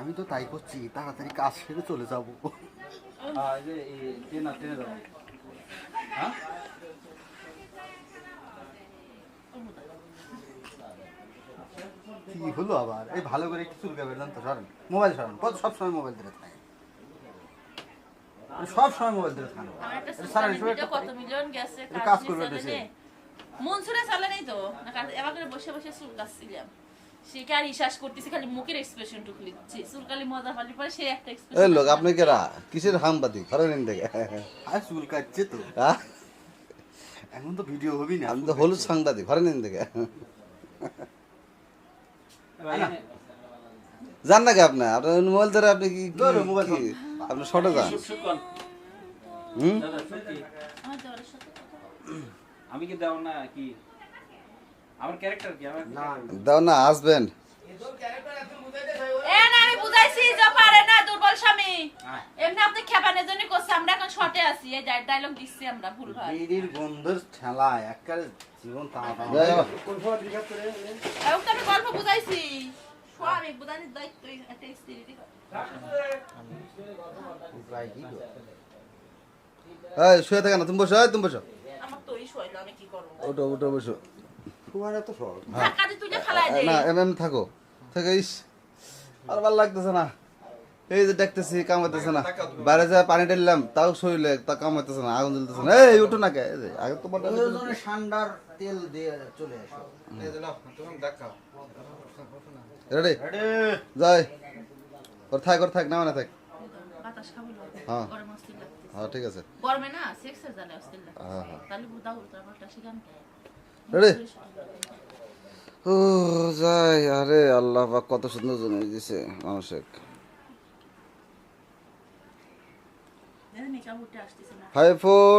আমি তো তাই করছি তাড়াতাড়ি কাজ সেরে চলে যাব। হ্যাঁ এই যে এই ট্রেন ট্রেনে দাও হ্যাঁ কি হলো আবার। এই ভালো করে একটু চুলকে বেরলাম তো সরেন। মোবাইল সরেন। কত সব সময় মোবাইল ধরে থাকে। সব সময় মোবাইল ধরে থাকে। সারা সোশ্যাল বিষয় মিডিয়া কত মিলিয়ন গেছে কাজ কাজ করবে করবে মনসুরে চালে তো? এবার করে বসে বসে চুল কাটছিলাম। সে কি আর ইশ্বাস করতেছি খালি মুখের এক্সপ্রেশন টুকু চুলকালি মজা পালি পরে সে একটা এই লোক আপনি কেরা? কিসের আর চুল কাটছে তো? এখন তো ভিডিও হবি না আমি তো হলুদ সাংবাদিক ঘরে নিন থেকে ভাই যান নাকি আপনি? আপনার মোবাইল ধরে আপনি কি? আপনি শর্টে যান। হুম। আমি কি দাও না কি? আমার ক্যারেক্টার কি? আমার দাও না হাজবেন্ড এ না আমি বুঝাইছি যে পারে স্বামী হ্যাঁ। এমনি আপনি খেপানের জন্য করছে আমরা এখন শর্টে আছি। এই ডায়লগ দিচ্ছি আমরা ভুল ভাই বিড়ির গন্ধের ঠেলা একবারে জীবন টানা টানা যাই হোক। কোন সময় জিজ্ঞাসা করে এলেন? এখন তো আমি গল্প বুঝাইছি। স্বামী বুঝানির দায়িত্ব একটা স্ত্রী প্রায় কি গো? এই শুয়ে থাকে না তুমি বসো তুমি বসো। আমার তো ওই আমি কি করব? ওটো ওটো বসো। তোমার এত সহজ ধাক্কা দিয়ে তুলে ফেলাই দে। না এম এম থাকো। থেকে ইস আর ভালো লাগতেছে না। এই যে দেখতেছি কামাইতেছে না। বাইরে যা পানি ঢেললাম তাও শরীরে তা কামাইতেছে না আগুন জ্বলতেছে না। এই উঠো না কে? আগে তোমার ঠান্ডার তেল দিয়ে চলে আসো। রেডি যাই ওর থাক ওর থাক না মানে থাক হ্যাঁ। হ্যাঁ ঠিক আছে। গরমে না সেক্সের অস্থির হ্যাঁ হ্যাঁ। তাহলে বুঝা উল্টা পাল্টা শিখান রেডি ও যাই আরে আল্লাহ পাক কত সুন্দর জন্য দিছে মানুষের মেকআপ উঠে আসতেছে না ফাইভ ফোর।